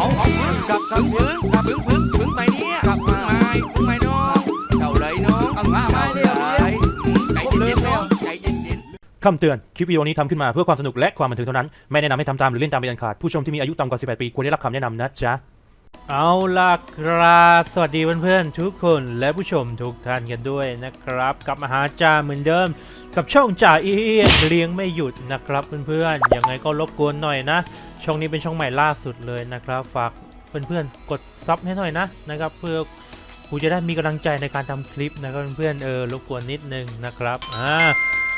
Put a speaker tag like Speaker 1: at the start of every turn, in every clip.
Speaker 1: เอาเอากลับกลับพึ่งกลับพึ่งพึ่งพึ่งไปเนี่ยกลับพึ่งไม่พึ่งไม่น้องเก่าเลยน้องเอามามาเร็วใจเย็นๆแล้วใจเย็นๆ
Speaker 2: คำเตือน คลิปวิดีโอนี้ทำขึ้นมาเพื่อความสนุกและความบันเทิงเท่านั้น ไม่แนะนำให้ทำตามหรือเล่นตามเป็นอันขาด ผู้ชมที่มีอายุต่ำกว่า 18 ปีควรได้รับคำแนะนำนะจ๊ะ เอาล่ะครับสวัสดีเพื่อนๆทุกคนและผู้ชมทุกท่านกันด้วยนะครับกลับมาหาจ่าเหมือนเดิม กับช่องจ่าเอียเลี้ยงไม่หยุดนะครับเพื่อนๆยังไงก็รบกวนหน่อยนะ ช่องนี้เป็นช่องใหม่ล่าสุดเลยนะครับ ฝากเพื่อนๆกดซับให้หน่อยนะนะครับเพื่อกูจะได้มีกำลังใจในการทำคลิปนะครับเพื่อนๆเออรบกวนนิดนึงนะครับอ่า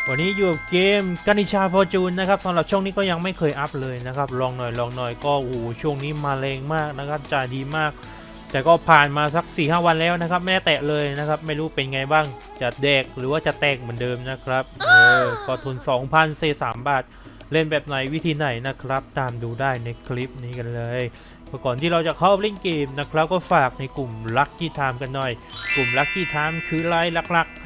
Speaker 2: วันนี้อยู่กับเกมกานิชาฟอร์จูนนะครับสำหรับช่วงนี้ก็ยังไม่เคยอัพเลยนะครับ ลองหน่อยลองหน่อยก็โอ้โหช่วงนี้มาแรงมากนะครับจ่ายดีมาก แต่ก็ผ่านมาสัก4ีหวันแล้วนะครับ ไม่ได้แตะเลยนะครับ ไม่รู้เป็นไงบ้างจะแดกหรือว่าจะแตกเหมือนเดิมนะครับเออก็ทุน 2,000เซ3บาท เล่นแบบไหนวิธีไหนนะครับ ตามดูได้ในคลิปนี้กันเลยก่อนที่เราจะเข้าเล่นเกมนะครับ ก็ฝากในกลุ่ม Lucky Time กันหน่อย กลุ่ม Lucky Time คือไลน์หลักๆ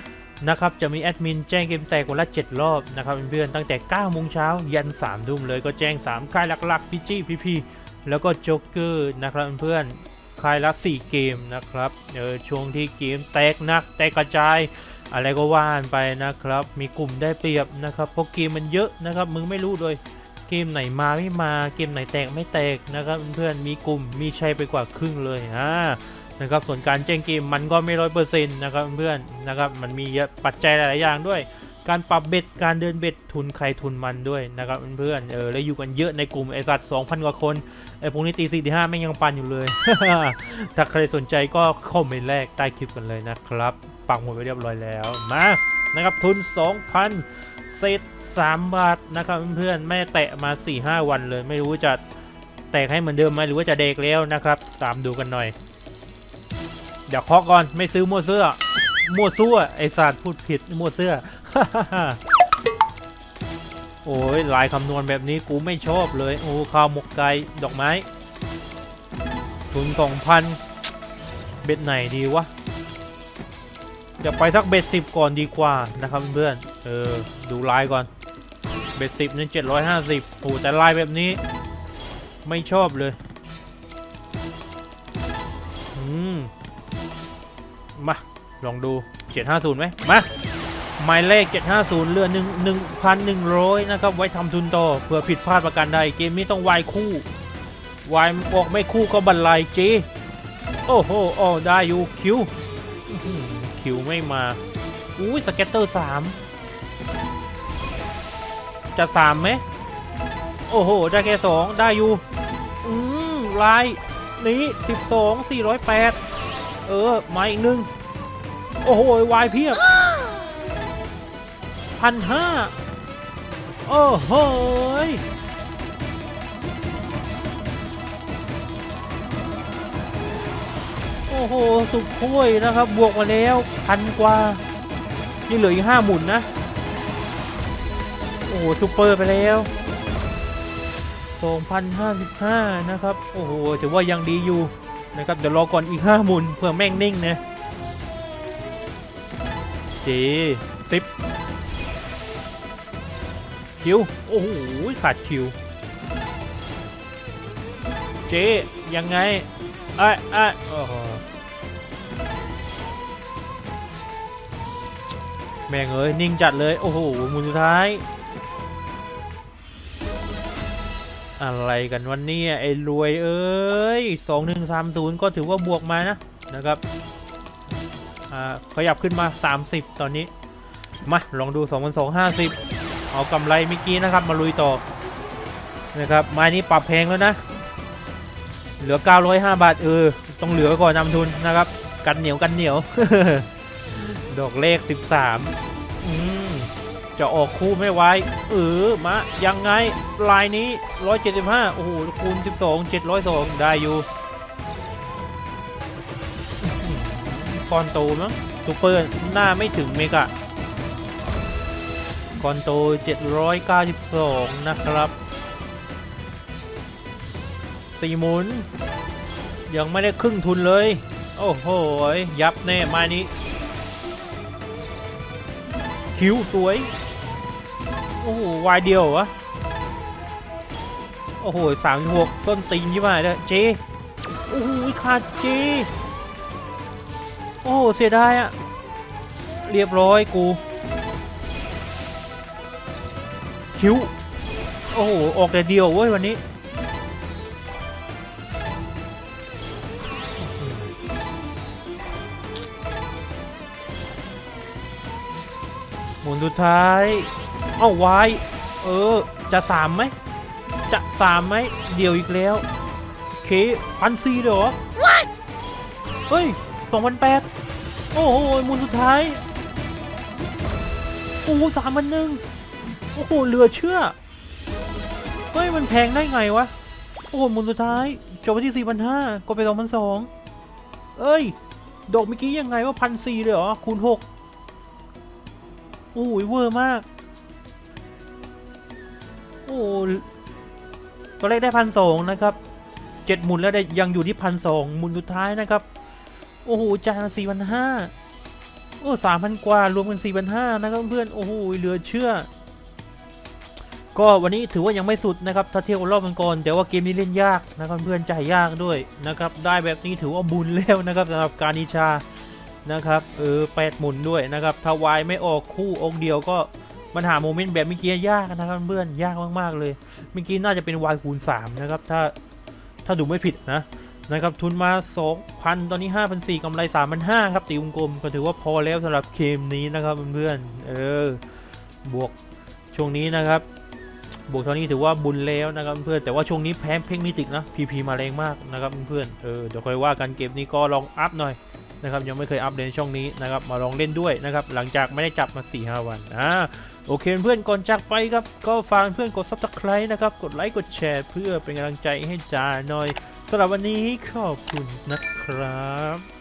Speaker 2: นะครับจะมีแอดมินแจ้งเกมแตกวันละ 7 รอบนะครับเพื่อนๆตั้งแต่9โมงเช้ายัน3ทุ่มเลยก็แจ้ง 3 ค่ายหลักๆพีจีพีพีแล้วก็โจ๊กเกอร์นะครับเพื่อนๆค่ายละ 4 เกมนะครับเออช่วงที่เกมแตกหนักแตกกระจายอะไรก็ว่านไปนะครับ มีกลุ่มได้เปรียบนะครับเพราะเกมมันเยอะนะครับมึงไม่รู้เลยเกมไหนมาไม่มาเกมไหนแตกไม่แตกนะครับเพื่อนๆมีกลุ่มมีชัยไปกว่าครึ่งเลยอ่า นะครับส่วนการแจ้งเกมมันก็ไม่ร้อยเปอร์เซ็นต์นะครับเพื่อนนะครับมันมีเยอะปัจจัยหลาย ๆ อย่างด้วย การปรับเบ็ดการเดินเบ็ดทุนใครทุนมันด้วยนะครับเพื่อนเออแล้วอยู่กันเยอะในกลุ่มไอสัตว์2,000กว่าคนไอพวกนี้ตีสี่ตีห้าไม่ยังปันอยู่เลย ถ้าใครสนใจก็คอมเมนต์แรกใต้คลิปกันเลยนะครับปักหมดไปเรียบร้อยแล้วมานะครับทุน 2,000เศษ3บาทนะครับเพื่อนๆไม่แตะมา4-5วันเลย ไม่รู้จะแตกให้เหมือนเดิมไหมหรือว่าจะเด็กแล้วนะครับ ตามดูกันหน่อย เดี๋ยวเคาะก่อนไม่ซื้อมั่วเสื้อ มั่วซั่วไอสัตว์พูดผิดมั่วเสื้อ โอ้ยลายคำนวณแบบนี้กูไม่ชอบเลย โอ้ข้าวหมกไก่ดอกไม้ ทุนสองพันเบ็ดไหนดีวะเดี๋ยวไปสักเบ็ดสิบก่อนดีกว่านะครับเพื่อนเออดูลายก่อน เบ็ดสิบนี่เจ็ดร้อยห้าสิบโอ้แต่ลายแบบนี้ ไม่ชอบเลย อืม มา ลองดู 750ไหมมาหมายเลข 750 เรือหนึ่งหนึ่งพันหนึ่งร้อยนะครับ ไว้ทำทุนต่อเพื่อผิดพลาดประการใด เกมนี้ต้องวายคู่ วายออกไม่คู่ก็บันไลเจโอ้โหโอ้ได้อยู่คิว คิวไม่มา อุ้ยสเก็ตเตอร์สามจะสามไหม โอ้โห ได้แค่สองได้อยู่ อืมลายนี้12 408 เออมาอีกหนึ่งโอ้โหวายเพียบพันห้าโอ้โหโอ้โห สุดถ้ยนะครับ บวกมาแล้วพันกว่ายังเหลืออีกห้าหมุนนะ โอ้โหซูเปอร์ไปแล้ว2,055 นะครับ โอ้โห ถือว่ายังดีอยู่ นะครับเดี๋ยวรอก่อนอีก5หมุนเพื่อแม่งนิ่งนะเจสิบคิวโอ้โหขาดคิวเจยังไงไอ้ไอ้โอ้โหแม่งเอ้ยนิ่งจัดเลย โอ้โหหมุนสุดท้าย อะไรกันวันนี้ไอ้รวยเอ้ยสองหนึ่งสามศูนย์ก็ถือว่าบวกมานะนะครับขยับขึ้นมา 30 ตอนนี้ มาลองดู 2 2 5 0 เอากำไรเมื่อกี้นะครับ มาลุยต่อนะครับไม้นี้ปรับแพงแล้วนะ เหลือ 905 บาท เออ ต้องเหลือก่อนนำทุนนะครับ กันเหนียวกันเหนียว ดอกเลข 13อืม จะออกคู่ไม่ไหวเออมายังไงลายนี้ 175 โอ้โหคูณ 12 702 ได้อยู่คอนโตมั้งซูเปอร์หน้าไม่ถึงเมกะคอนโต 792 นะครับสี่หมุน ยังไม่ได้ครึ่งทุนเลย โอ้โห ยับแน่ไมานี้คิ้วสวย โอ้โหวายเดียววะโอ้โหสามหกส้นตีนยี่ห้าเลยเจโอ้โหขาดเจโอ้โหเสียดายอะเรียบร้อยกูคิวโอ้โหออกแต่เดียวเว้ยวันนี้หมุนสุดท้าย เอ้าวายเออ จะสามไหม จะสามไหม เดียวอีกแล้วโอเคพันซีเหรอเฮ้ยสองพันแปดโอ้โหหมุนสุดท้าย โอ้โหสามพันหนึ่งโอ้โหเหลือเชื่อ เฮ้ย มันแพงได้ไงวะ โอ้โหหมุนสุดท้าย จบไปที่สี่พันห้าก็ไปสองพันสองเอ้ย ดอกเมื่อกี้ยังไงว่าพันสี่เลยเหรอ คูณหกโอ้ยเวอร์มาก โอ้ตัวเลขได้พันสองนะครับเจ็ดหมุนแล้วได้ยังอยู่ที่พันสองหมุนสุดท้ายนะครับ โอ้โหจานสี่พันห้าโอ้สามพันกว่ารวมกันสี่พันห้านะครับเพื่อนโอ้โหเหลือเชื่อ ก็วันนี้ถือว่ายังไม่สุดนะครับถ้าเทียบกับรอบก่อนแต่ว่าเกมนี้เล่นยากนะครับเพื่อนจ่ายยากด้วยนะครับ ได้แบบนี้ถือว่าบุญแล้วนะครับสำหรับการนิชานะครับเออแปดหมุนด้วยนะครับถ้าวายไม่ออกคู่องค์เดียวก็ มันหาโมเมนต์แบบเมื่อกี้ยากนะครับเพื่อนยากมากๆเลยเมื่อกี้น่าจะเป็นวายคูณ3นะครับถ้าถ้าดูไม่ผิดนะนะครับทุนมา 2,000 ตอนนี้ 5,400กำไร 3,500 ครับตีวงกลมก็ถือว่าพอแล้วสำหรับเกมนี้นะครับเพื่อนเออบวกช่วงนี้นะครับ บวกเท่านี้ถือว่าบุญแล้วนะครับเพื่อนแต่ว่าช่วงนี้แพ้เพ่งมิติกนะพีพีมาแรงมากนะครับเพื่อนเออเดี๋ยวค่อยว่ากันเกมนี้ก็ลองอัพหน่อย นะครับยังไม่เคยอัปเดตช่องนี้นะครับมาลองเล่นด้วยนะครับหลังจากไม่ได้จับมา4-5วันอ่าโอเคเพื่อนก่อนจากไปครับก็ฝากเพื่อนกด subscribe นะครับกดไลค์กดแชร์เพื่อเป็นกำลังใจให้จ่าหน่อยสำหรับวันนี้ขอบคุณนะครับ